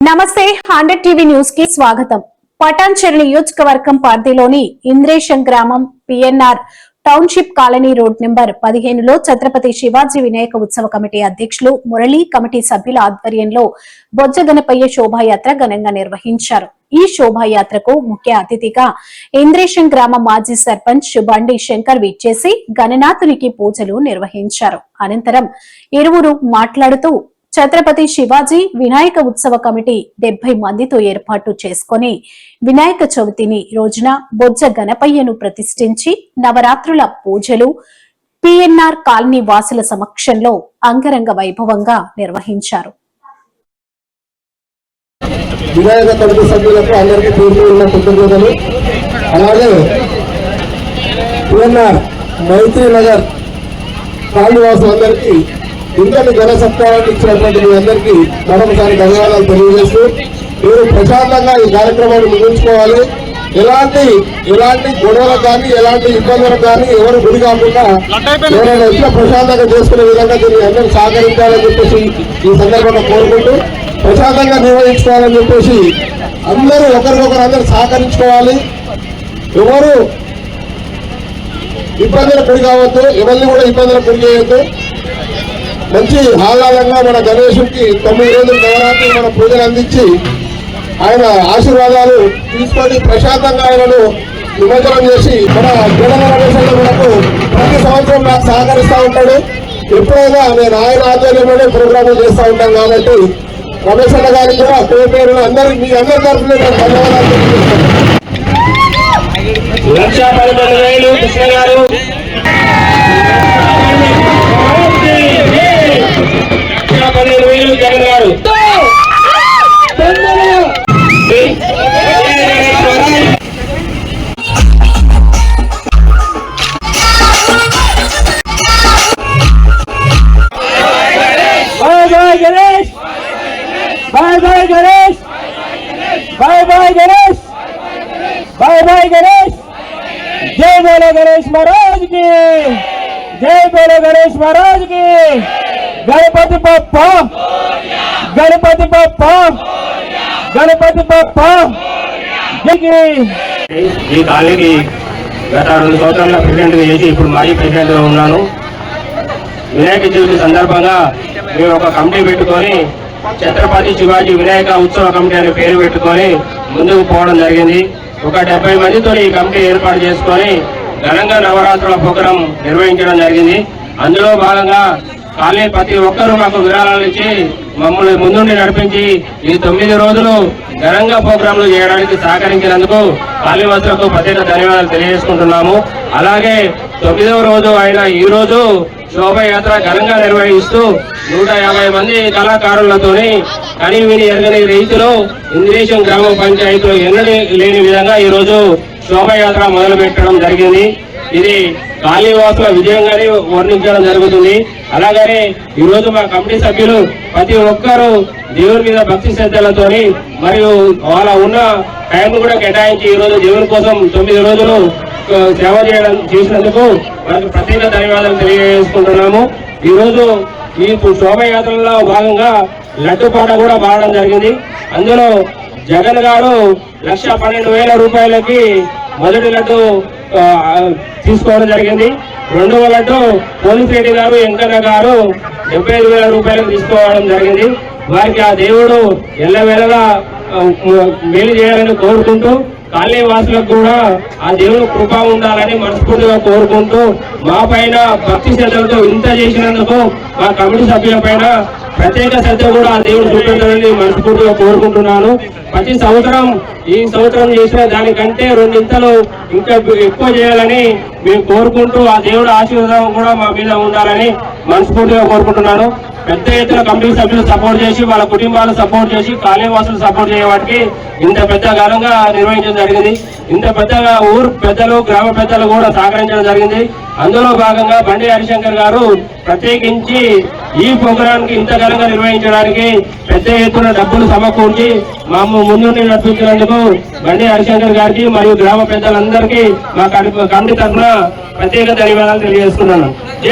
నమస్తే hundred TV న్యూస్కి స్వాగతం పటాన్చెరు నియోజకవర్గం పరిధిలోని ఇంద్రేశం గ్రామం PNR township colony road number పదిహేనులో ఛత్రపతి శివాజీ వినాయక ఉత్సవ కమిటీ అధ్యక్షులు మురళీ కమిటీ సభ్యుల ఆధ్వర్యంలో బొజ్జగనపయ్య శోభాయాత్ర ఘనంగా నిర్వహించారు. ఈ శోభాయాత్రకు ముఖ్య అతిథిగా ఇంద్రేశం గ్రామ మాజీ సర్పంచ్ బండి శంకర్ విచ్చేసి గణనాథునికి పూజలు నిర్వహించారు. అనంతరం ఇరువురు మాట్లాడుతూ ఛత్రపతి శివాజీ వినాయక ఉత్సవ కమిటీ డెబ్బై మందితో ఏర్పాటు చేసుకుని వినాయక చవితిని రోజున బొజ్జ గణపయ్యను ప్రతిష్ఠించి నవరాత్రుల పూజలు పిఎన్ఆర్ కాలనీ వాసుల సమక్షంలో అంగరంగ వైభవంగా నిర్వహించారు. వినాయక కమిటీ సభ్యులకు అందరికీ పేరు ఉన్న కృతజ్ఞతలు అలాగే పిఎన్ఆర్ మైత్రి నగర్ కాలనీ వాసులందరికీ ఇంతటి జన సత్కారాన్ని ఇచ్చినటువంటి మీ అందరికీ మరొకసారి ధన్యవాదాలు తెలియజేస్తూ మీరు ప్రశాంతంగా ఈ కార్యక్రమాన్ని ముగించుకోవాలి. ఎలాంటి ఎలాంటి గొడవలకు కానీ ఎలాంటి ఇబ్బందులకు కానీ ఎవరు గురి కాకుండా ఎవరైనా ఎట్లా ప్రశాంతంగా చేసుకునే విధంగా దీన్ని అందరూ సహకరించాలని చెప్పేసి ఈ సందర్భంగా కోరుకుంటూ ప్రశాంతంగా నిర్వహించుకోవాలని చెప్పేసి అందరూ ఒకరికొకరు అందరూ సహకరించుకోవాలి. ఎవరు ఇబ్బందులకు గురి కావద్దు ఎవరిని కూడా ఇబ్బందులకు గురి చేయొద్దు. మంచి ఆహ్లాదంగా మన గణేశుడికి తొమ్మిది రోజులు నవరాత్రి మన పూజలు అందించి ఆయన ఆశీర్వాదాలు తీసుకొని ప్రశాంతంగా ఆయనను నిమజ్జనం చేసి మన గణన మనకు ప్రతి సంవత్సరం నాకు సహకరిస్తూ ఉంటాడు. ఎప్పుడైనా నేను ఆయన ఆధ్వర్యంలోనే ప్రోగ్రాములు చేస్తూ ఉంటాను కాబట్టి రమేష్ అన్న గారికి కూడా పేరు పేరు అందరి మీ అందరి తరఫున ధన్యవాదాలు లక్ష పదకొండు వేలు కృష్ణ గారు. Bye bye Ganesh! జై బోలో గణేష్ మహారాజ్కి జై బోలో గణేష్ మహారాజ్కి గణపతి బప్ప! గణపతి బప్ప! గణపతి బప్ప! ఈ కాలేజీ గత రెండు సంవత్సరాల ప్రెసిడెంట్ చేసి ఇప్పుడు మాజీ ప్రెసిడెంట్గా ఉన్నాను. వినాయక చవితి సందర్భంగా మేము ఒక కమిటీ పెట్టుకొని ఛత్రపతి శివాజీ వినాయక ఉత్సవ కమిటీ అనే పేరు పెట్టుకొని ముందుకు పోవడం జరిగింది. ఒక డెబ్బై మందితో ఈ కమిటీ ఏర్పాటు చేసుకొని ఘనంగా నవరాత్రుల ప్రోగ్రాం నిర్వహించడం జరిగింది. అందులో భాగంగా కానీ ప్రతి ఒక్కరూ మాకు విరాళాలు ఇచ్చి మమ్మల్ని ముందుండి నడిపించి ఈ తొమ్మిది రోజులు ఘనంగా ప్రోగ్రాంలు చేయడానికి సహకరించినందుకు కాళీవాసులకు ప్రత్యేక ధన్యవాదాలు తెలియజేసుకుంటున్నాము. అలాగే తొమ్మిదవ రోజు అయిన ఈ రోజు శోభయాత్ర ఘనంగా నిర్వహిస్తూ నూట యాభై మంది కళాకారులతోని కని విని ఎరగని రైతులు ఇంద్రేశం గ్రామ పంచాయతీలో ఎన్నడూ లేని విధంగా ఈ రోజు శోభయాత్ర మొదలు పెట్టడం జరిగింది. ఇది కాళీవాసుల విజయంగానే వర్ణించడం జరుగుతుంది. అలాగనే ఈ రోజు మా కమిటీ సభ్యులు ప్రతి ఒక్కరూ దేవుని మీద భక్తి శ్రద్ధలతో మరియు వాళ్ళ ఉన్న టైం కూడా కేటాయించి ఈ రోజు దేవుని కోసం తొమ్మిది రోజులు సేవ చేయడం చేసినందుకు మనకు ప్రత్యేక ధన్యవాదాలు తెలియజేసుకుంటున్నాము. ఈ రోజు ఈ శోభయాత్రలో భాగంగా లడ్డుపాట కూడా మారడం జరిగింది. అందులో జగన్ గారు లక్ష పన్నెండు వేల రూపాయలకి మొదటి లడ్డు తీసుకోవడం జరిగింది. రెండవ లడ్డు పోలిసిరెడ్డి గారు వెంకన్న గారు డెబ్బై ఐదు వేల రూపాయలకు తీసుకోవడం జరిగింది. వారికి ఆ దేవుడు ఎల్లవేళలా మేలు చేయాలని కోరుకుంటూ కాలనీ వాసులకు కూడా ఆ దేవుడు కృప ఉండాలని మనస్ఫూర్తిగా కోరుకుంటూ మా పైన భక్తి శ్రద్ధలతో ఇంత చేసినందుకు మా కమిటీ సభ్యుల పైన ప్రత్యేక శ్రద్ధ కూడా ఆ దేవుడు చూపెట్టాలని మనస్ఫూర్తిగా కోరుకుంటున్నాను. ప్రతి సంవత్సరం ఈ సంవత్సరం చేసిన దానికంటే రెండింతలు ఇంకా ఎక్కువ చేయాలని మేము కోరుకుంటూ ఆ దేవుడు ఆశీర్వాదం కూడా మా మీద ఉండాలని మనస్ఫూర్తిగా కోరుకుంటున్నాను. పెద్ద ఎత్తున కమిటీ సభ్యులు సపోర్ట్ చేసి వాళ్ళ కుటుంబాలు సపోర్ట్ చేసి కాలనీవాసులు సపోర్ట్ చేయవాటికి ఇంత పెద్ద ఘనంగా నిర్వహించడం జరిగింది. ఇంత పెద్దగా ఊరు పెద్దలు గ్రామ పెద్దలు కూడా సహకరించడం జరిగింది. అందులో భాగంగా బండి హరిశంకర్ గారు ప్రత్యేకించి ఈ ప్రోగ్రాంకి ఇంత ఘనంగా నిర్వహించడానికి పెద్ద ఎత్తున డబ్బులు సమకూర్చి మాము ముందు నడిపించినందుకు బండి హరిశంకర్ గారికి మరియు గ్రామ పెద్దలందరికీ మా కమిటీ తరఫున ప్రత్యేక ధన్యవాదాలు తెలియజేస్తున్నాను.